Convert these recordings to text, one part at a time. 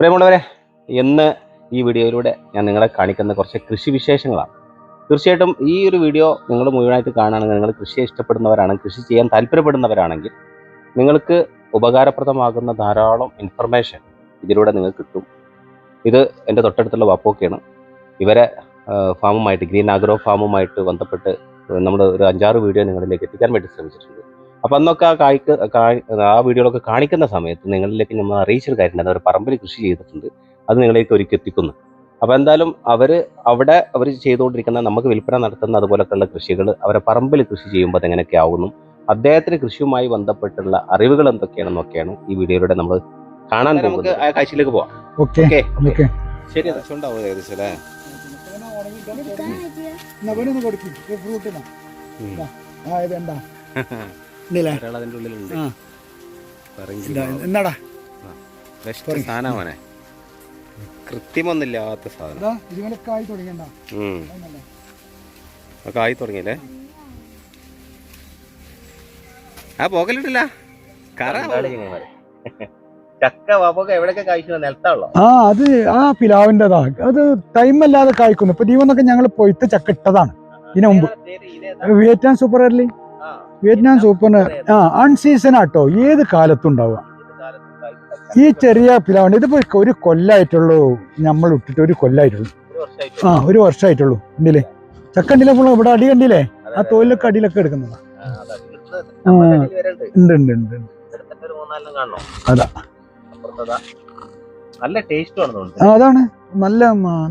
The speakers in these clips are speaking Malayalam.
പ്രിയമുള്ളവരെ ഇന്ന് ഈ വീഡിയോയിലൂടെ ഞാൻ നിങ്ങളെ കാണിക്കുന്ന കുറച്ച് കൃഷി വിശേഷങ്ങളാണ്. തീർച്ചയായിട്ടും ഈ ഒരു വീഡിയോ നിങ്ങൾ മുഴുവനായിട്ട് കാണുകയാണെങ്കിൽ നിങ്ങൾ കൃഷിയെ ഇഷ്ടപ്പെടുന്നവരാണ് കൃഷി ചെയ്യാൻ താല്പര്യപ്പെടുന്നവരാണെങ്കിൽ നിങ്ങൾക്ക് ഉപകാരപ്രദമാകുന്ന ധാരാളം ഇൻഫർമേഷൻ ഇതിലൂടെ നിങ്ങൾക്ക് കിട്ടും. ഇത് എന്റെ തൊട്ടടുത്തുള്ള വാപ്പോക്കെയാണ് ഇവരെ ഫാമുമായിട്ട് ഗ്രീൻ ആഗ്രോ ഫാമുമായിട്ട് ബന്ധപ്പെട്ട് നമ്മൾ ഒരു അഞ്ചാറ് വീഡിയോ നിങ്ങളിലേക്ക് എത്തിക്കാൻ വേണ്ടി ശ്രമിച്ചിട്ടുണ്ട്. അപ്പം അന്നൊക്കെ ആ കായ്ക്ക് കായ് ആ വീഡിയോകളൊക്കെ കാണിക്കുന്ന സമയത്ത് നിങ്ങളിലേക്ക് നമ്മൾ അറിയിച്ചൊരു കാര്യമുണ്ട് അവർ പറമ്പിൽ കൃഷി ചെയ്തിട്ടുണ്ട്. അത് നിങ്ങളിലേക്ക് ഒരുക്കി എത്തിക്കുന്നു. അപ്പോൾ എന്തായാലും അവർ അവിടെ അവർ ചെയ്തുകൊണ്ടിരിക്കുന്ന നമുക്ക് വിൽപ്പന നടത്തുന്ന അതുപോലൊക്കെയുള്ള കൃഷികൾ അവരെ പറമ്പിൽ കൃഷി ചെയ്യുമ്പോൾ അതെങ്ങനെയൊക്കെ ആവുന്നു? അദ്ദേഹത്തിന് കൃഷിയുമായി ബന്ധപ്പെട്ടുള്ള അറിവുകൾ എന്തൊക്കെയാണെന്നൊക്കെയാണ് ഈ വീഡിയോയിലൂടെ നമ്മൾ കാണാൻ നമുക്ക് ആ കാഴ്ചയിലേക്ക് പോവാം. ഓക്കെ ശരി ഉണ്ടാവും ഏകദേശം അല്ലേ. ആ ഇത് ഇല്ലേ ഒരാൾ അതിന്റെ ഉള്ളിലുണ്ട്. ആ. പറങ്കി ഇതാ, മാവ്. എന്നാടാ? ബെസ്റ്റ് സാധനമാണ് കൃത്യമൊന്നുമില്ലാത്ത സാധനം. ഇതാ ഇതുപോലെ കായ് തുടങ്ങണ്ട ഉം. ഒക്കെ ആയി തുടങ്ങിയില്ലേ? ആ പോകലിട്ടില്ല കറ ചക്ക വാപ്പൊക്കെ എവിടെയൊക്കെ കഴിച്ചു നിലത്താണല്ലോ. ആ അത് ആ പിലാവിന്റെതാ. അത് ടൈമല്ലാതെ കായ്ക്കുന്നു. ഇപ്പൊ ദീപന്നൊക്കെ ഞങ്ങൾ പൊയ്ത്ത് ചക്ക ഇട്ടതാണ്. ഇതിനു മുമ്പ്. വിയറ്റ്നാം സൂപ്പർ അർലി വിയറ്റ്നാം സൂപ്പറിന് ആ അൺസീസൺ ആട്ടോ. ഏത് കാലത്തും ഉണ്ടാവുക ഈ ചെറിയ പ്ലാവുണ്ട് ഇതിപ്പോ ഒരു കൊല്ലായിട്ടുള്ളൂ. നമ്മൾ ഇട്ടിട്ട് ഒരു കൊല്ലായിട്ടുള്ളൂ. ആ ഒരു വർഷമായിട്ടുള്ളൂ. ഉണ്ടല്ലേ ചക്ക ഉണ്ടല്ലേ ഇപ്പോൾ ഇവിടെ അടി കണ്ടില്ലേ? ആ തോലിലൊക്കെ അടിയിലൊക്കെ എടുക്കുന്നത്. ആ ഉണ്ട്. ഉണ്ട് ഉണ്ട് ഉണ്ട്. അതാ. നല്ല ടേസ്റ്റ് ആണ് ആ, അതാണ്. നല്ല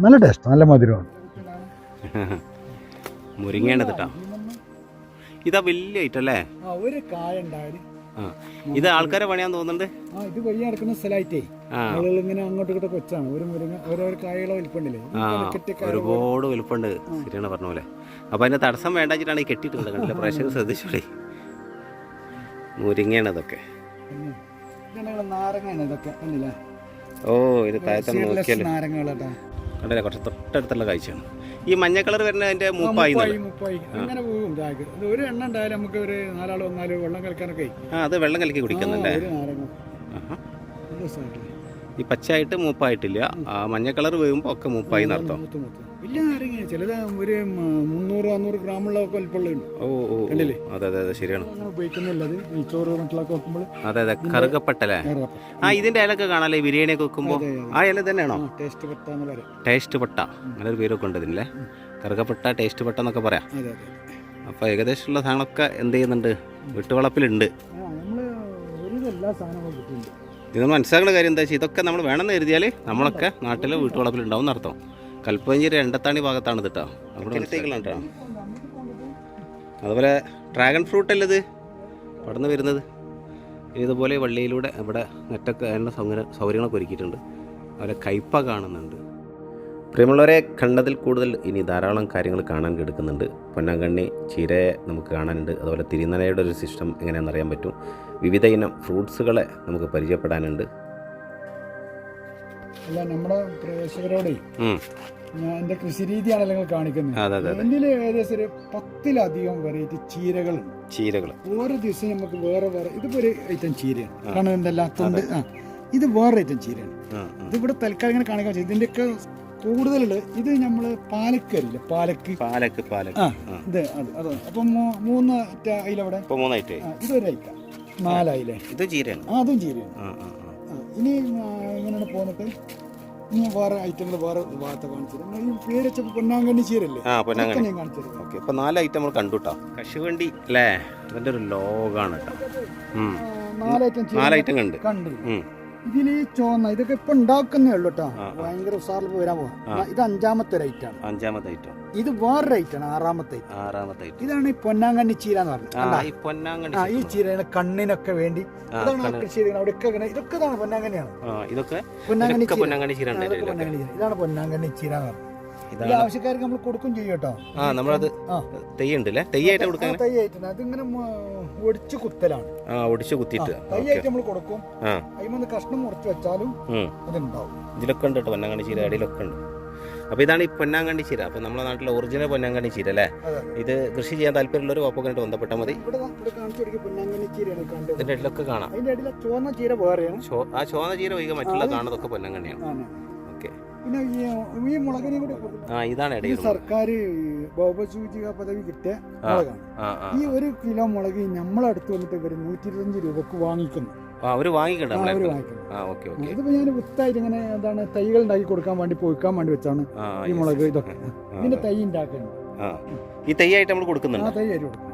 നല്ല ടേസ്റ്റ് നല്ല മധുരമാണ്. മുരിങ്ങേണ്ടത് കേട്ടോ ഇതാ വലിയ ഐറ്റം അല്ലേ? ഒരു കായ ഉണ്ടായാൽ ഇത് ആൾക്കാരെ പണിയാൻ തോന്നുന്നുണ്ട്? ആ ഇത് വഴി നടക്കുന്ന സ്ഥലമായിട്ടേ. ആ. ആളുകൾ ഇങ്ങനെ അങ്ങോട്ടും ഇങ്ങോട്ടും വെച്ചാണ് ഒരു മുരിങ്ങ ഓരോരോ കായകളെ വലിപ്പുണ്ടല്ലേ ആ ഒരുപാട് വലുപ്പമുണ്ട്. ശരിയാണ് പറഞ്ഞ പോലെ. അപ്പൊ അതിന്റെ തടസ്സം വേണ്ടാച്ചിട്ടാണ് ഈ കെട്ടിയിട്ടുണ്ട് കണ്ടില്ല? പ്രേക്ഷകർ ശ്രദ്ധിച്ചോളേ. മുരിങ്ങയാണ് നാരങ്ങയാണ് ഇതൊക്കെ. ഓ ഇത് താഴത്താണ് നോക്കിയാൽ. കണ്ടില്ലേ? കുറച്ച് തൊട്ടടുത്തുള്ള കാഴ്ചയാണ്. ഈ മഞ്ഞ കളർ വരുന്ന അതിന്റെ മൂപ്പായി മുപ്പായി അങ്ങനെ പോകും ചായക്ക് ഇത് ഒരു എണ്ണ ഉണ്ടായാലും നമുക്ക് ഒരു നാലാൾ വന്നാൽ വെള്ളം കലക്കാനൊക്കെ. ആ അത് വെള്ളം കലക്കി കുടിക്കുന്നുണ്ടല്ലേ ഒരു നാരങ്ങ. ആഹാ. ഈ പച്ചയായിട്ട് മൂപ്പായിട്ടില്ല. ആ മഞ്ഞ കളർ വീഴുമ്പോൾ ഒക്കെ മൂപ്പായി നടത്തും മൂത്ത് മൂത്ത്. വലിയ നാരങ്ങ ചിലത് ഒരു മുന്നൂറ് നാന്നൂറ് ഗ്രാമുള്ള വലിപ്പമുള്ളുണ്ട് ഓ ഓ. കണ്ടില്ലേ? അതെ അതെ അതെ ശരിയാണ്. ഉപയോഗിക്കുന്നില്ല അത് നെയ്ച്ചോറ് മറ്റുള്ളതൊക്കെ വെക്കുമ്പോൾ അതെ അതെ കറുകപ്പട്ടല്ലേ? ആ ഇതിന്റെ ഇലൊക്കെ കാണാല്ലേ ബിരിയാണിയൊക്കെ വെക്കുമ്പോ അതെ, ആ ഇല തന്നെയാണോ? ടേസ്റ്റ് പറ്റാന്ന് പറയാം ടേസ്റ്റ് പട്ട. അങ്ങനെ ഒരു പേരൊക്കെ ഉണ്ട് ഇതിന്റെ കറുകപ്പട്ട ടേസ്റ്റ് പട്ട എന്നൊക്കെ പറയാം. അപ്പോൾ ഏകദേശമുള്ള സാധനമൊക്കെ എന്ത് ചെയ്യുന്നുണ്ട്? വിട്ടുവളപ്പിലുണ്ട്. ഇത് മനസ്സിലാക്കുന്ന കാര്യം എന്താ വെച്ചാൽ ഇതൊക്കെ നമ്മൾ വേണമെന്ന് കരുതിയാൽ നമ്മളൊക്കെ നാട്ടിൽ വീട്ടുവളപ്പിലുണ്ടാവും എന്നർത്ഥം. കൽപ്പഞ്ചേരി രണ്ടത്താണി ഭാഗത്താണ് കേട്ടോ അവിടെ കേട്ടോ അതുപോലെ ഡ്രാഗൺ ഫ്രൂട്ട് അല്ലേ ഇത് പടന്ന് വരുന്നത്. ഇതുപോലെ വള്ളിയിലൂടെ ഇവിടെ നെറ്റൊക്കെ അതിനുള്ള സൗകര്യ സൗകര്യങ്ങളൊക്കെ ഒരുക്കിയിട്ടുണ്ട്. അവരെ കയ്പ കാണുന്നുണ്ട്. പ്രിയമുള്ളവരെ കണ്ടതിൽ കൂടുതൽ ഇനി ധാരാളം കാര്യങ്ങൾ കാണാൻ കിടക്കുന്നുണ്ട് പൊന്നാങ്കണ്ണി ചീരയെ നമുക്ക് കാണാനുണ്ട്. അതുപോലെ തിരുനലയുടെ ഒരു സിസ്റ്റം എങ്ങനെയാണെന്ന് അറിയാൻ പറ്റും. വിവിധ ഇനം ഫ്രൂട്ട്സുകളെ നമുക്ക് പരിചയപ്പെടാനുണ്ട്. അല്ല നമ്മുടെ പ്രേക്ഷകരോടെ. ഞാൻ എന്റെ കൃഷി രീതിയാണ് നിങ്ങൾ കാണിക്കുന്നത്. എന്റെ ഏകദേശം ഒരു പത്തിലധികം വെറൈറ്റി ചീരകളുണ്ട്. ചീരകൾ ഓരോ ദിവസം നമുക്ക് വേറെ വേറെ ഇതിപ്പോ ഒരു ഐറ്റം ചീരയാണ്. കാരണം എന്തെല്ലാം? തൊണ്ട് ആ. ഇത് വേറെ ഐറ്റം ചീരയാണ്. ഇത് ഇവിടെ തൽക്കാലം ഇങ്ങനെ കാണിക്കാൻ ഇതിന്റെ ഇതിന്റെയൊക്കെ കൂടുതലുള്ളത് ഇത് നമ്മൾ പാലക്ക് അറിയില്ല പാലക്ക്. പാലക്ക് പാലക്ക്. ആ. ഇത് അത് അത്. അപ്പൊ മൂന്ന് അയിലവിടെ? ഇതൊരു ഐറ്റം. നാലായില്ലേ ഇത് ചീരയാണ്. അതും ചീരയാണ്. ഇനി എങ്ങനെയാണ് ഇങ്ങനെയാണ് പോന്നിട്ട് ഇനി വേറെ ഐറ്റങ്ങൾ വേറെ ഭാഗത്ത് ഈ പേര് വെച്ചപ്പോൾ പൊന്നാങ്കണ്ണി ചീരല്ലേ? ആ പൊന്നാങ്കണ്ണി. കാണിച്ചത് ഓക്കെ ഇപ്പൊ നാല് ഐറ്റം നമ്മൾ കണ്ടു കേട്ടോ കശുവണ്ടി അല്ലേ? അതിന്റെ ഒരു ലോഗാണ് കേട്ടോ. നാല് ഐറ്റം ചീര നാല് ഐറ്റം കണ്ട്. കണ്ടു. ഇതിൽ ഈ ചോന്ന ഇതൊക്കെ ഇപ്പൊ ഉണ്ടാക്കുന്നേ ഉള്ളു കേട്ടോ. ഭയങ്കര ഉസാറിൽ വരാൻ പോകാം ഇത് അഞ്ചാമത്തെ ഒരു ഐറ്റാണ് അഞ്ചാമത്തെ ഐറ്റം ഇത് വേറൊരു ഐറ്റാണ് ആറാമത്തെ ആറാമത്തെ ഇതാണ് ഈ പൊന്നാങ്കണ്ണി ചീര എന്ന് പറഞ്ഞത്. ഈ ചീര. കണ്ണിനൊക്കെ വേണ്ടി. അതാണ്. കൃഷി അവിടെയൊക്കെ ഇങ്ങനെ ഇതൊക്കെ ഇതാണ് പൊന്നാങ്കണ്ണിയാണ്. ഇതൊക്കെ പൊന്നാങ്കണ്ണി ചീര. പൊന്നാങ്കണ്ണി ഇതാണ് പൊന്നാങ്കണ്ണി ചീര എന്ന് പറഞ്ഞത്. ഇതാണ് ആവശ്യക്കാർക്ക് നമ്മൾ കൊടുക്കും ചെയ്യും കേട്ടോ. ആ നമ്മളത് ആ. തെയ്യുണ്ട് അല്ലേ തെയ്യായിട്ട് കൊടുക്കാൻ? തെയ്യായിട്ട് അതിങ്ങനെ ഒടിച്ച് കുത്തലാണ്. ആ ഒടിച്ച് കുത്തിയിട്ട്. തെയ്യായിട്ട് നമ്മൾ കൊടുക്കും. അതിമൊന്ന് കഷ്ണം മുറിച്ച് വെച്ചാലും. അതുണ്ടാവും. ഇതിലൊക്കെ ഉണ്ട് കേട്ടോ പൊന്നാങ്കണ്ണി ചീര അടിയിലൊക്കെ ഉണ്ട്. അപ്പോൾ ഇതാണ് ഈ പൊന്നാങ്കണ്ണി ചീര. അപ്പോൾ നമ്മുടെ നാട്ടിലെ ഒറിജിനൽ പൊന്നാങ്കണ്ണി ചീര അല്ലേ? ഇത് കൃഷി ചെയ്യാൻ താല്പര്യമുള്ളവർ വാപ്പക്കായിട്ട് ബന്ധപ്പെട്ടാൽ മതി. ഇതിന്റെ ഇടയിലൊക്കെ കാണാം. അടിയിലെ ചുവന്ന ചീര ആ ഒഴികെ മറ്റുള്ള കാണതൊക്കെ കാണുന്നതൊക്കെ പൊന്നാങ്കണ്ണിയാണ്. പിന്നെ ഈ ഈ മുളകിനെ കൂടി ആ ഇതാണ് ഈ സർക്കാർ ഭൗമസൂചിക പദവി കിട്ടിയ. മുളകാണ്. ഈ ഒരു കിലോ മുളക് നമ്മളടുത്ത് വന്നിട്ട് ഇവർ നൂറ്റി ഇരുപത്തഞ്ച് രൂപക്ക് വാങ്ങിക്കുന്നു. വാങ്ങിക്കണ്ട ഇതിപ്പോ ഞാൻ വിത്തായിട്ട് ഇങ്ങനെ എന്താണ് തൈകൾ ഉണ്ടാക്കി കൊടുക്കാൻ വേണ്ടി പോയിക്കാൻ വേണ്ടി വെച്ചാണ് ഈ മുളക്. ഇതൊക്കെ. ഇതിന്റെ തൈ ഉണ്ടാക്കുന്നത് ഈ തൈയായിട്ട് നമ്മൾ കൊടുക്കുന്നുണ്ട്?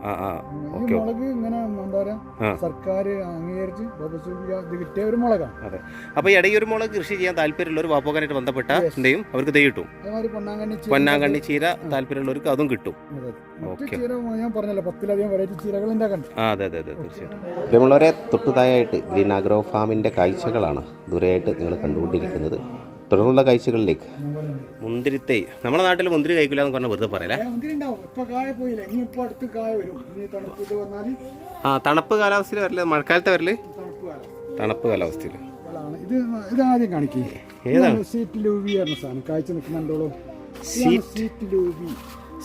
ആ ആ ഈ ഓക്കെ. മുളക് ഇങ്ങനെ എന്താ പറയാ. സർക്കാർ അംഗീകരിച്ച് കിട്ടിയ ഒരു മുളകാണ് അപ്പോൾ ഇടയൊരു മുളക് കൃഷി ചെയ്യാൻ താല്പര്യമുള്ള ഒരു വാപ്പോക്കാനായിട്ട് ബന്ധപ്പെട്ട. എന്തെയും അവർക്ക് തൈ കിട്ടും. പൊന്നാങ്കണ്ണി ചീര പൊന്നാങ്കണ്ണി ചീര താല്പര്യമുള്ളവർക്ക് അതും കിട്ടും. അതെ. ഓക്കെ. ചീര ഞാൻ പറഞ്ഞല്ലോ പത്തിലധികം വെറൈറ്റി ചീരകൾ അതെ അതെ അതെ തീർച്ചയായിട്ടും. പ്രിയമുള്ളവരെ തൊട്ടുതായായിട്ട് ഗ്രീൻ ആഗ്രോ ഫാമിന്റെ കാഴ്ചകളാണ് ദൂരെയായിട്ട് നിങ്ങൾ കണ്ടുകൊണ്ടിരിക്കുന്നത്. തുടർന്നുള്ള കാഴ്ചകളിലേക്ക്. മുന്തിരിത്തൈ. നമ്മുടെ നാട്ടിൽ മുന്തിരി കഴിക്കില്ല എന്ന് പറഞ്ഞാൽ വെറുതെ പറയല ആ തണുപ്പ് കാലാവസ്ഥയിൽ വരൽ മഴക്കാലത്തെ വരൽ തണുപ്പ് കാലം തണുപ്പ് കാലാവസ്ഥയിൽ. ഇത് കാണിക്കേ. ഏതാണ്? സീറ്റ് ലൂവി സാധനം. കാഴ്ച നിൽക്കുന്നുണ്ടോളൂ? സീറ്റ് സീറ്റ് ലൂവി.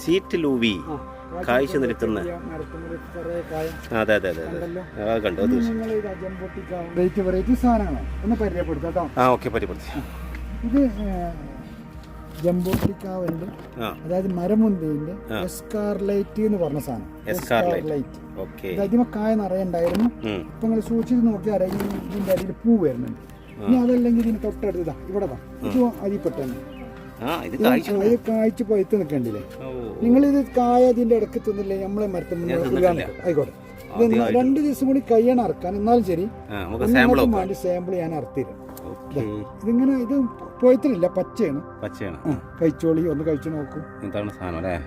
സീറ്റ് ലൂവി. കായ്ച്ചു നിൽക്കുന്ന അതെ അതെ അതെ അതെ. കണ്ടു പരിചയപ്പെടുത്താം ആ ഓക്കെ പരിപ്പെടുത്തി ഇത് ജംബോട്ടിക്കാവുണ്ട്. ആ. അതായത് മരമുന്തിന്റെ. എസ്കാർലൈറ്റ് എന്ന് പറഞ്ഞ സാധനം. എസ്കാർലൈറ്റ്. ഇത് അതിമ കായ നിറയുണ്ടായിരുന്നു. ഇപ്പൊ നിങ്ങൾ സൂക്ഷിച്ച് നോക്കിയാൽ ഇതിന്റെ അടിയിൽ പൂ വരുന്നുണ്ട്. ഇനി അതല്ലെങ്കിൽ ഇതിന് തൊട്ടടുത്തതാ ഇവിടെ ഇത്. അതിൽപ്പെട്ടന്നെ ആ ഇത് കായ്ച്ചു പഴുത്ത് നിൽക്കണ്ടില്ലേ? നിങ്ങൾ ഇത് കായ ഇതിന്റെ ഇടയ്ക്ക് തിന്നില്ലേ നമ്മളെ മരത്തിൽ ആയിക്കോട്ടെ. രണ്ടു ദിവസം കൂടി കയ്യാണ് അറക്കാൻ. എന്നാലും ശരി. സാമ്പിൾ ഞാൻ അറുത്തിരും ഇതിങ്ങനെ ഇത് പോയത്തിലില്ല പച്ചയാണ്. പച്ചയാണ്. ആ, കഴിച്ചോളി ഒന്ന് കഴിച്ചു നോക്കും. എന്താണ് സാധനം അല്ലേ?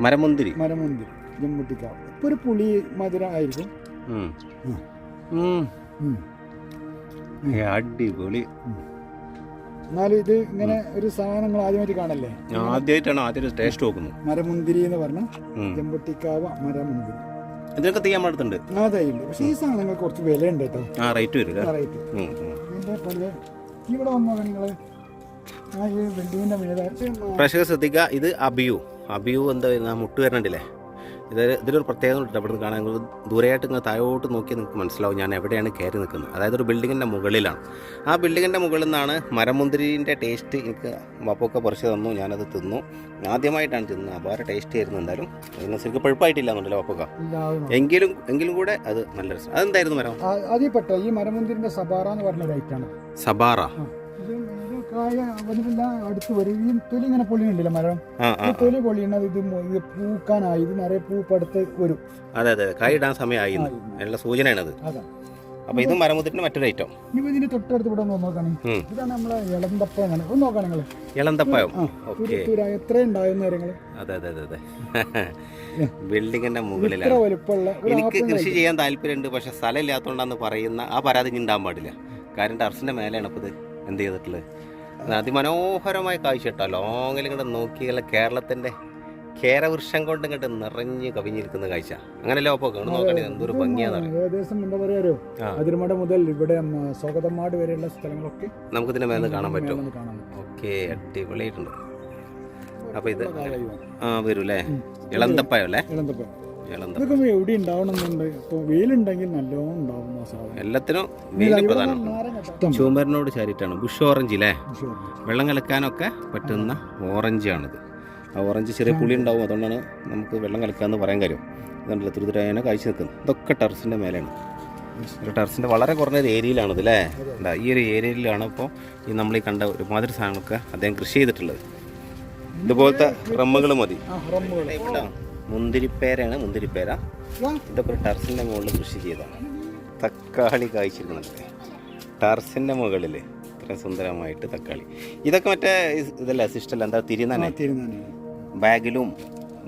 മരമുന്തിരി. മരമുന്തിരി മരമുന്തി ജമ്മുട്ടിക്കാവ് ഇപ്പൊ ഒരു പുളി മധുരം ആയിരിക്കും. ഉം. ഉം. ഉം. ഉം. ഏ, അടിപൊളി. എന്നാലും ഇത് ഇങ്ങനെ ഒരു സാധനം നിങ്ങൾ ആദ്യമായിട്ട് കാണല്ലേ? ഞാൻ ആദ്യമായിട്ടാണ് ആദ്യം ടേസ്റ്റ് നോക്കുന്നത്. മരമുന്തിരി എന്ന് പറഞ്ഞ ഉം. ജമ്പുട്ടിക്കാവ് മരമുന്തിരി. ഇതിനൊക്കെ തീയാൻ അടുത്തുണ്ട്. അതായിണ്ട് പക്ഷേ ഈ സാധനങ്ങൾക്ക് കുറച്ച് വിലയുണ്ട് കേട്ടോ. ആ റേറ്റ് വരും അല്ലേ? റേറ്റ് ഉം, ഉം. ഇതിന്റെ പോലെ ഇവിടെ വന്നോ നിങ്ങൾ പ്രേക്ഷകർ ശ്രദ്ധിക്കുക ഇത് അബിയു. അബിയു എന്താ വരുന്ന? മുട്ട് വരണണ്ടില്ലേ ഇത് ഇതിലൊരു പ്രത്യേകത ഉണ്ട് അവിടെ നിന്ന് കാണാൻ. നിങ്ങൾ ദൂരെയായിട്ട് നിങ്ങൾ താഴോട്ട് നോക്കി നിങ്ങൾക്ക് മനസ്സിലാവും ഞാൻ എവിടെയാണ് കയറി നിൽക്കുന്നത്. അതായത് ഒരു ബിൽഡിങ്ങിന്റെ മുകളിലാണ്. ആ ബിൽഡിങ്ങിന്റെ മുകളിൽ നിന്നാണ് മരമുന്തിരിന്റെ ടേസ്റ്റ് എനിക്ക് വപ്പൊക്കെ പറിച്ച് തന്നു. ഞാനത് തിന്നു. ആദ്യമായിട്ടാണ് തിന്നത് അപാര ടേസ്റ്റ് ആയിരുന്നു എന്തായാലും. അതിന് ശരിക്കും പഴുപ്പായിട്ടില്ല എന്നുണ്ടല്ലോ വപ്പൊക്ക എങ്കിലും എങ്കിലും കൂടെ അത് നല്ല രസം. അതെന്തായിരുന്നു മരം? ഈ മരമുന്തിരിന്റെ സബാറ എന്ന് പറഞ്ഞ ലൈറ്റാണ് സബാറ? ഇത് ഇത് കായ വലുതില്ല അടുത്ത് വരും. ഈ തൊലി ഇങ്ങനെ പൊളിയുണ്ടല്ലോ മരം. തൊലി പൊളിയുന്നത് ഇത് പൂക്കാനായി. ഇത് നിറയെ പൂപ്പടുത്ത് പടുത്ത് വരും. അതെ അതെ കൈ ഇടാൻ സമയമായി. അതിനുള്ള സൂചനയാണത്. അപ്പൊ ഇത് മരമുതിരിന്റെ മറ്റൊരു ഐറ്റം ഇനി ഇതിന്റെ തൊട്ടടുത്ത് ഇവിടെ നോക്കുകയാണെങ്കിൽ ഇതാണ് നമ്മളെ ഇളന്തപ്പഴം ഒന്ന് നോക്കാം നിങ്ങൾ തുര എത്ര ഉണ്ടാകുന്ന കാര്യങ്ങൾ അതെ അതെ അതെ ബിൽഡിങ്ങിന്റെ ഇത്ര മുകളിലാണ് എനിക്ക് കൃഷി ചെയ്യാൻ താല്പര്യമുണ്ട് പക്ഷെ സ്ഥലം ഇല്ലാത്തതുകൊണ്ടാന്ന് പറയുന്ന ആ പരാതി ഇനി ഉണ്ടാകാൻ പാടില്ല. കാരണം ടെറസിന്റെ മേലെയാണ് ഇപ്പോൾ ഇത് എന്ത് ചെയ്തിട്ടുള്ളത്? അതിമനോഹരമായ കാഴ്ച കേട്ടോ ലോങ്ങിൽ ഇങ്ങോട്ട് നോക്കിയാൽ കേരളത്തിന്റെ കേരവൃക്ഷം കൊണ്ട് ഇങ്ങോട്ട് നിറഞ്ഞ് കവിഞ്ഞിരിക്കുന്ന കാഴ്ച. അങ്ങനെയല്ലേ ഒപ്പം നോക്കണേ എന്തൊരു ഭംഗിയാണ് ഏകദേശം എന്താ പറയാറോ ആ. അതിരുമട മുതൽ ഇവിടെ സ്വാഗതമാട് വരെയുള്ള സ്ഥലങ്ങളൊക്കെ നമുക്ക് ഇതിന്റെ മേലെ കാണാൻ പറ്റും. ഓക്കെ അടിപൊളിയായിട്ടുണ്ട്. അപ്പൊ ഇത്. ആ വരും അല്ലേ ഉം. അല്ലേ? ഇളന്തപ്പ ഇളന്തപ്പ ഇതൊക്കെ എവിടെ ഉണ്ടാവണമെന്നുണ്ട്? ഇപ്പോൾ വെയിലുണ്ടെങ്കിൽ നല്ലോണം ഉണ്ടാവും ആ സാധനം. എല്ലാത്തിനും വെയിൽ പ്രധാനം. ചുമരിനോട് ചാരിട്ടാണ് ബുഷ് ഓറഞ്ച് അല്ലേ. വെള്ളം കലക്കാനൊക്കെ പറ്റുന്ന ഓറഞ്ചാണിത് ആ ഓറഞ്ച് ചെറിയ പുളി ഉണ്ടാവും. അതുകൊണ്ടാണ് നമുക്ക് വെള്ളം കലക്കാന്ന് പറയാൻ കാര്യം. ഇതുണ്ടല്ലോ തുരുതുരായനെ കാഴ്ച നിൽക്കുന്നത് ഇതൊക്കെ ടെറസിന്റെ മേലെയാണ്. ഒരു ടെറസിന്റെ വളരെ കുറഞ്ഞ ഒരു ഏരിയയിലാണിത് അല്ലേ? എന്താ ഈ ഒരു ഏരിയയിലാണ് ഇപ്പോൾ ഈ നമ്മൾ ഈ കണ്ട ഒരുമാതിരി സാധനങ്ങളൊക്കെ അദ്ദേഹം കൃഷി ചെയ്തിട്ടുള്ളത്. ഇതുപോലത്തെ റമ്മുകൾ മതി. മുന്തിരിപ്പേരാണ് മുന്തിരിപ്പേര. ഇതൊക്കെ ഒരു ടെറസിന്റെ മുകളിൽ കൃഷി ചെയ്തതാണ്. തക്കാളി കായ്ച്ചിരിക്കുന്നുണ്ട്. ടർസിന്റെ മുകളിൽ ഇത്ര സുന്ദരമായിട്ട് തക്കാളി. ഇതൊക്കെ മറ്റേ ഇതല്ല സിസ്റ്റല്ല എന്താ തിരിയുന്ന ആ, ബാഗിലും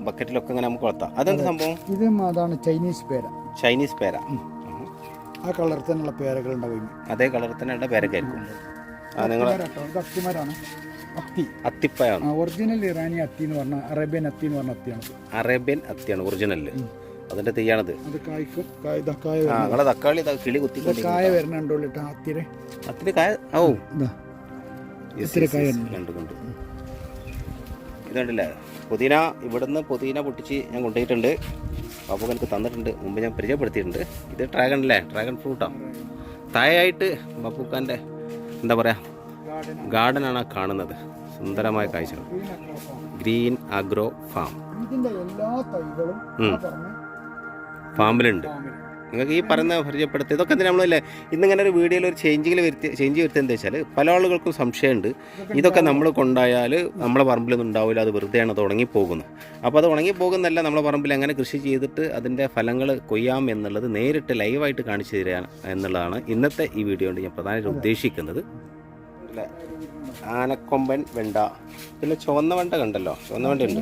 ബക്കറ്റിലൊക്കെ ഇങ്ങനെ നമുക്ക് വളർത്താം. അതെന്ത് സംഭവം? ഇത് അതാണ് ചൈനീസ് പേര. ചൈനീസ് പേര. ആ കളർ തന്നെയുള്ള പേരകൾ ഉണ്ടാവും അതേ കളർ തന്നെയുള്ള പേരക്കായിരിക്കും ആ നിങ്ങൾ അത്തി. അത്തിപ്പയാണ് ഒറിജിനൽ ഇറാനി അത്തി എന്ന് പറഞ്ഞ അറേബ്യൻ അത്തി എന്ന് പറഞ്ഞ അത്തിയാണ്. അറേബ്യൻ അത്തിയാണ് ഒറിജിനലിൽ അതിന്റെ തീയാണത് അത് കായ്ക്കും. തക്കാളി ഇതാ കിളി കുത്തി കായ വരണുണ്ടോളിട്ട് അത്തിരെ അത്തിരി കായ? ഓ ഇത്തിരി കായ. കണ്ടു കണ്ടു. ഇതുണ്ടല്ലേ പുതിന ഇവിടുന്ന് പുതിന പൊട്ടിച്ച് ഞാൻ കൊണ്ടുപോയിട്ടുണ്ട്. അപ്പോൾ എനിക്ക് തന്നിട്ടുണ്ട്. മുമ്പ് ഞാൻ പരിചയപ്പെടുത്തിയിട്ടുണ്ട്. ഇത് ഡ്രാഗൺ അല്ലേ? ഡ്രാഗൺ ഫ്രൂട്ടാണ് താഴെയായിട്ട് ബപ്പുക്കാന്റെ എന്താ പറയുക ഗാർഡനാണ് കാണുന്നത്. സുന്ദരമായ കാഴ്ചകൾ. Green agro farm. ഫാമിലുണ്ട്. നിങ്ങൾക്ക് ഈ പറയുന്ന പരിചയപ്പെടുത്തി ഇതൊക്കെ എന്തിനാ നമ്മളല്ലേ? ഇന്നിങ്ങനെ ഒരു വീഡിയോയിൽ ഒരു ചേഞ്ചിങ്ങിൽ വരുത്തി ചേഞ്ച് വരുത്തി എന്താ വെച്ചാൽ പല ആളുകൾക്കും സംശയമുണ്ട്. ഇതൊക്കെ നമ്മൾ കൊണ്ടായാൽ നമ്മളെ പറമ്പിലൊന്നും ഉണ്ടാവില്ല അത് വെറുതെയാണ് അത് ഉണങ്ങിപ്പോകുന്നത് അപ്പോൾ അത് ഉണങ്ങിപ്പോകുന്നല്ല നമ്മളെ പറമ്പിൽ എങ്ങനെ കൃഷി ചെയ്തിട്ട് അതിന്റെ ഫലങ്ങൾ കൊയ്യാം എന്നുള്ളത് നേരിട്ട് ലൈവായിട്ട് കാണിച്ചു തരിക എന്നുള്ളതാണ് ഇന്നത്തെ ഈ വീഡിയോ കൊണ്ട് ഞാൻ പ്രധാനമായിട്ട് ഉദ്ദേശിക്കുന്നത്. അല്ലേ? ആനക്കൊമ്പൻ വെണ്ട. പിന്നെ ചുവന്ന വെണ്ട കണ്ടല്ലോ? ചുവന്ന വെണ്ട ഉണ്ട്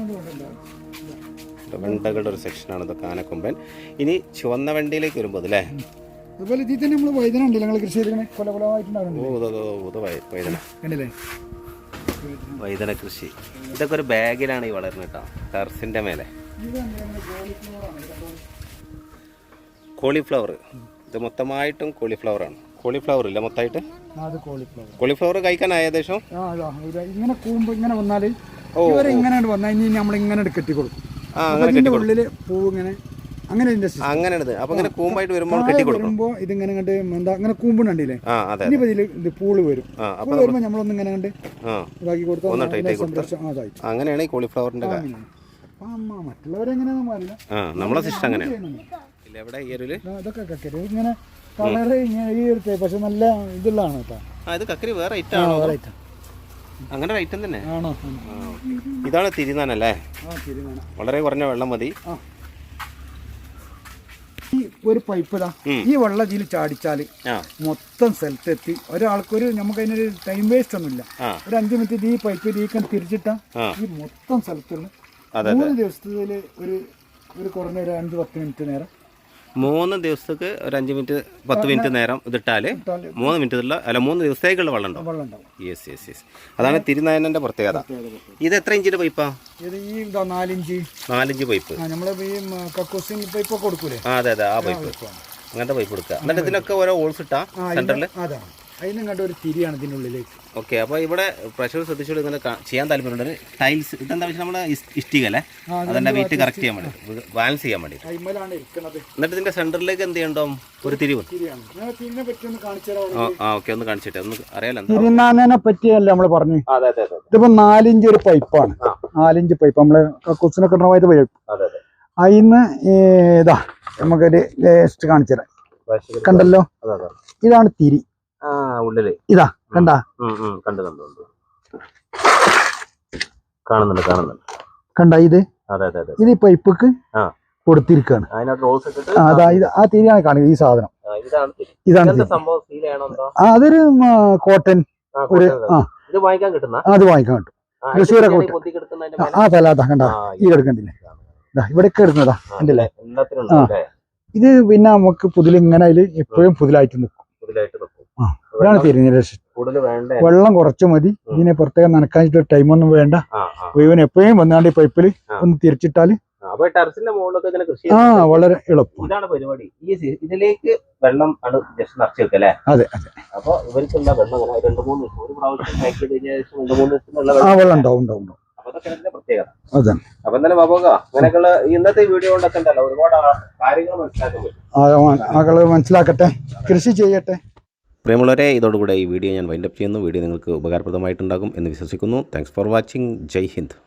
വെണ്ടകളുടെ ഒരു സെക്ഷനാണ് ഇതൊക്കെ ആനക്കൊമ്പൻ. ഇനി ചുവന്ന വെണ്ടയിലേക്ക് വരുമ്പോൾ അല്ലേ? അതുപോലെ ഇതിൽ തന്നെ നമ്മൾ വൈദ്യുതി ഉണ്ടല്ലോ. ഞങ്ങൾ കൃഷി ചെയ്തിങ്ങനെ കൊല കൃഷി. ഇതൊക്കെ ഒരു ബാഗിലാണ് ഈ വളരുന്നത് കേട്ടോ. ടെറസിന്റെ മേലെ. കോളിഫ്ലവർ. ഇത് മൊത്തമായിട്ടും കോളിഫ്ലവറാണ് കോളിഫ്ലവർ ഇല്ല മൊത്തമായിട്ട് അത് കോളിഫ്ലവർ. കോളിഫ്ലവർ കഴിക്കാൻ ഏകദേശം? ആ അതാ ഇത് ഇങ്ങനെ കൂമ്പ് ഇങ്ങനെ വന്നാൽ ഓ ഇങ്ങനെ വന്നാൽ ഇനി നമ്മൾ ഇങ്ങനെ കെട്ടി കൊടുക്കും ആ അങ്ങനെ ഇതിന്റെ ഉള്ളിൽ പൂവ് ഇങ്ങനെ അങ്ങനെ ഇതിന്റെ system. അങ്ങനെയാണിത് അപ്പോൾ ഇങ്ങനെ കൂമ്പായിട്ട് വരുമ്പോൾ താഴെ കെട്ടിക്കൊടുക്കണം വരുമ്പോ ഇതിങ്ങനെ കണ്ട് എന്താ അങ്ങനെ കൂമ്പുണ്ടല്ലേ ആ അതെ ഇനിയിപ്പോ ഇതിൽ ഇത് പൂൾ വരും. ആ അപ്പോൾ പൂൾ വരുമ്പോ നമ്മളൊന്ന് ഇങ്ങനെ കണ്ട് ആ ഇതാക്കി ഒന്ന് അതിനെ tight ആക്കി കൊടുത്താൽ. സംരക്ഷണം- അതായി അങ്ങനെയാണ് ഈ കാര്യം. അപ്പൊ അമ്മ മറ്റുള്ളവരെങ്ങനെയാണെന്ന് ആ നമ്മളെ സിസ്റ്റം അങ്ങനെയാണ് ചെയ്യുന്നുണ്ട്. ഇല്ല എവിടെ ഈ ഒരു ആ, ഇതൊക്കെ കക്കരി ഇങ്ങനെ കളറ് ഈ ഒരു പക്ഷെ നല്ല ഇതുള്ളതാണ് കേട്ടോ. ആ ഇത് കക്കരി വേറെ ആണോ. അങ്ങനെ ഐറ്റം തന്നെ? ആണോ? ഇതാണ് തിരുനാനല്ലേ? വളരെ കുറഞ്ഞ വെള്ളം മതി. ഈ ഒരു പൈപ്പ് ഇതാ ഈ വെള്ളം ഇതിൽ ചാടിച്ചാൽ ആ. മൊത്തം സ്ഥലത്തെത്തി. ഒരാൾക്കൊരു നമുക്ക് അതിനൊരു ടൈം വേസ്റ്റ് ഒന്നുമില്ല. ഇല്ല ഒരു അഞ്ചു മിനിറ്റ് ഈ പൈപ്പ് ലീക്കം തിരിച്ചിട്ടാ ഈ മൊത്തം സ്ഥലത്തുള്ള മൂന്ന് ദിവസത്തിൽ ഒരു ഒരു കുറഞ്ഞ ഒരു അഞ്ച് പത്ത് മിനിറ്റ് നേരം മൂന്ന് ദിവസത്തേക്ക് ഒരു അഞ്ച് മിനിറ്റ് പത്ത് മിനിറ്റ് നേരം ഇതിട്ടാൽ മൂന്ന് മിനിറ്റുള്ള അല്ല മൂന്ന് ദിവസത്തേക്കുള്ള വെള്ളം ഉണ്ടാവും യെസ് യെസ് യെസ് അതാണ് തിരുനായനന്റെ പ്രത്യേകത. ഇത് എത്ര ഇഞ്ചിന്റെ പൈപ്പാ? ഇത് ഈ നാലിഞ്ച്? നാലിഞ്ച് പൈപ്പ്. ആ നമ്മളെ ഈ കക്കൂസിൻ പൈപ്പ് കൊടുക്കൂലേ? ആ അതെ അതെ ആ പൈപ്പ്. അങ്ങനത്തെ പൈപ്പ് കൊടുക്കുക എന്നിട്ട് ഇതിനൊക്കെ ഓരോ ഹോൾസ് ഇട്ടാ സെന്ററിൽ സെന്ററിൽ അതാണ്. അതിനും കണ്ട ഒരു തിരിയാണ് ഇതിനുള്ളിലേക്ക് ഓക്കെ അപ്പോൾ ഇവിടെ പ്രഷർ ശ്രദ്ധിച്ചോളൂ ഇങ്ങനെ ചെയ്യാൻ താല്പര്യമുണ്ട്? ടൈൽസ് ഇതെന്താ വെച്ചാൽ നമ്മുടെ ഇഷ്ടിക അല്ലേ? അതിന്റെ വെയിറ്റ് കറക്റ്റ് ചെയ്യാൻ വേണ്ടി? ബാലൻസ് ചെയ്യാൻ വേണ്ടി എന്നിട്ട് ഇതിന്റെ സെന്ററിലേക്ക് എന്ത് ചെയ്യണ്ടോ? ഒരു തിരിവ്. തരാം ആ ഓക്കെ ഒന്ന് കാണിച്ചിട്ട് ഒന്ന് അറിയാലോ എന്താ? പറ്റിയല്ലേ പറ്റിയല്ല നമ്മൾ പറഞ്ഞു? അതെ അതെ ഇതിപ്പോ നാലിഞ്ച് ഒരു പൈപ്പാണ്. നാലിഞ്ച് പൈപ്പ്. നമ്മൾ കക്കൂസിനൊക്കെ ഇടണമായിട്ട് പൈപ്പ് അതെ അതെ. അതിന്ന് ഇതാ നമുക്കൊരു ലേസ്റ്റ് കാണിച്ചു തരാം. കണ്ടല്ലോ? അതെ അതെ. ഇതാണ് തിരി. ഉള്ളിൽ. ഇതാ കണ്ട? കണ്ടു കണ്ടു കണ്ടു. കാണുന്നുണ്ട് കാണുന്നുണ്ട്. കണ്ട ഇത്? അതെ അതെ അതെ. ഇത് ആ. കൊടുത്തിരിക്കുകയാണ് ഇട്ടിട്ട് ആ, തിരിയാണ് കാണുക ഈ സാധനം. ഇതാണ് ആ, അതൊരു കോട്ടൺ. ഒരു ആ. ഇത് വാങ്ങിക്കാൻ കിട്ടുന്ന? അത് വാങ്ങിക്കാൻ കിട്ടും. തൃശ്ശൂരെ ഇത് കൂട്ട്. പൊത്തി ആ, തല കണ്ട? ഈ കിടക്കണ്ടില്ലേ ഇതാ ഇവിടെയൊക്കെ എടുക്കുന്നതാ കണ്ടില്ലേ? ഇത് പിന്നെ നമുക്ക് പുതിലിങ്ങനെ അതിൽ എപ്പോഴും പുതിലായിട്ട് നിൽക്കും ഇതാണ് വേണ്ടേ? വെള്ളം കുറച്ച് മതി. ഇതിനെ പ്രത്യേകം നനക്കാനായിട്ട് ടൈമൊന്നും വേണ്ട. ഇവൻ എപ്പോഴും വന്നാണ്ട് ഈ പൈപ്പിൽ ഒന്ന് തിരിച്ചിട്ടാൽ ആ, വളരെ എളുപ്പം. ഇതാണ് പരിപാടി. ഈ ഇതിലേക്ക് വെള്ളം ആണ് ജസ്റ്റ് നിറച്ച് വെക്കല്ലേ അതെ അതെ. അപ്പൊ ഇവർക്കുള്ള വെള്ളം ഇങ്ങനെ രണ്ട് മൂന്ന് ദിവസം ഒരു പ്രാവശ്യം പാക്ക് ചെയ്ത് രണ്ട് മൂന്ന് ദിവസത്തിനുള്ള വെള്ളം ഉണ്ടാവും ഉണ്ടാവും അപ്പൊ അതെ അപ്പൊ എന്തായാലും ബാബോക്ക അങ്ങനെയൊക്കെയുള്ള ഇന്നത്തെ വീഡിയോ കൊണ്ടൊക്കെ ഉണ്ടല്ലോ ഒരുപാട് കാര്യങ്ങൾ മനസ്സിലാക്കാൻ പറ്റും. മനസ്സിലാക്കട്ടെ. കൃഷി ചെയ്യട്ടെ. പ്രിയമുള്ളവരെ ഇതോടുകൂടെ ഈ വീഡിയോ ഞാൻ വൈൻഡപ്പ് ചെയ്യുന്നു. വീഡിയോ നിങ്ങൾക്ക് ഉപകാരപ്രദമായിട്ടുണ്ടാകും എന്ന് വിശ്വസിക്കുന്നു. Thanks for watching Jai Hind.